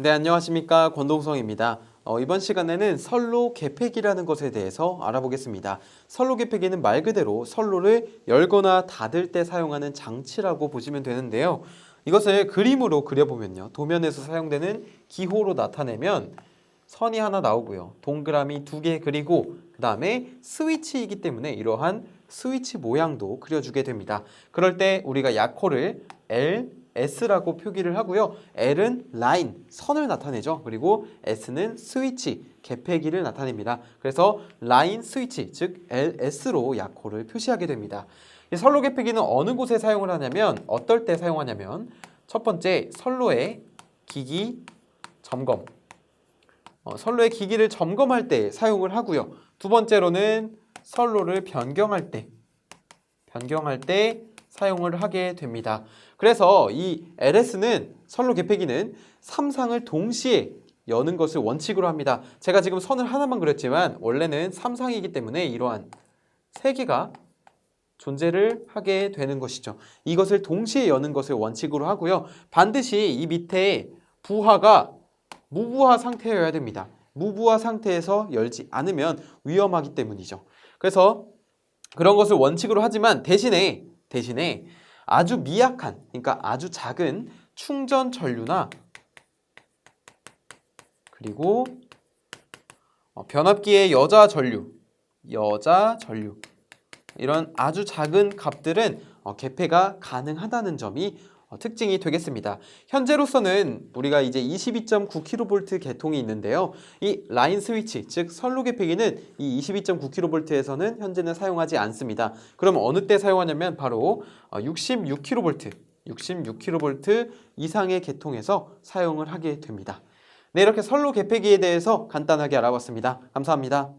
네, 안녕하십니까. 권동성입니다. 어, 이번 시간에는 선로 개폐기라는 것에 대해서 알아보겠습니다. 선로 개폐기는 말 그대로 선로를 열거나 닫을 때 사용하는 장치라고 보시면 되는데요. 이것을 그림으로 그려보면요. 도면에서 사용되는 기호로 나타내면 선이 하나 나오고요. 동그라미 두 개 그리고 그 다음에 스위치이기 때문에 이러한 스위치 모양도 그려주게 됩니다. 그럴 때 우리가 약호를 L, S라고 표기를 하고요. L은 라인, 선을 나타내죠. 그리고 S는 스위치, 개폐기를 나타냅니다. 그래서 라인 스위치, 즉 LS로 약호를 표시하게 됩니다. 이 선로 개폐기는 어느 곳에 사용을 하냐면 어떨 때 사용하냐면 첫 번째 선로의 기기 점검 어, 선로의 기기를 점검할 때 사용을 하고요. 두 번째로는 선로를 변경할 때 변경할 때 사용을 하게 됩니다. 그래서 이 LS는 선로 개폐기는 3상을 동시에 여는 것을 원칙으로 합니다. 제가 지금 선을 하나만 그렸지만 원래는 3상이기 때문에 이러한 세 개가 존재를 하게 되는 것이죠. 이것을 동시에 여는 것을 원칙으로 하고요. 반드시 이 밑에 부하가 무부하 상태여야 됩니다. 무부하 상태에서 열지 않으면 위험하기 때문이죠. 그래서 그런 것을 원칙으로 하지만 대신에 대신에 아주 미약한 그러니까 아주 작은 충전 전류나 그리고 어, 변압기의 여자 전류 여자 전류 이런 아주 작은 값들은 어, 개폐가 가능하다는 점이 어, 특징이 되겠습니다. 현재로서는 우리가 이제 22.9kV 계통이 있는데요. 이 라인 스위치, 즉 선로 개폐기는 이 22.9kV에서는 현재는 사용하지 않습니다. 그럼 어느 때 사용하냐면 바로 66kV, 66kV 이상의 계통에서 사용을 하게 됩니다. 네, 이렇게 선로 개폐기에 대해서 간단하게 알아봤습니다. 감사합니다.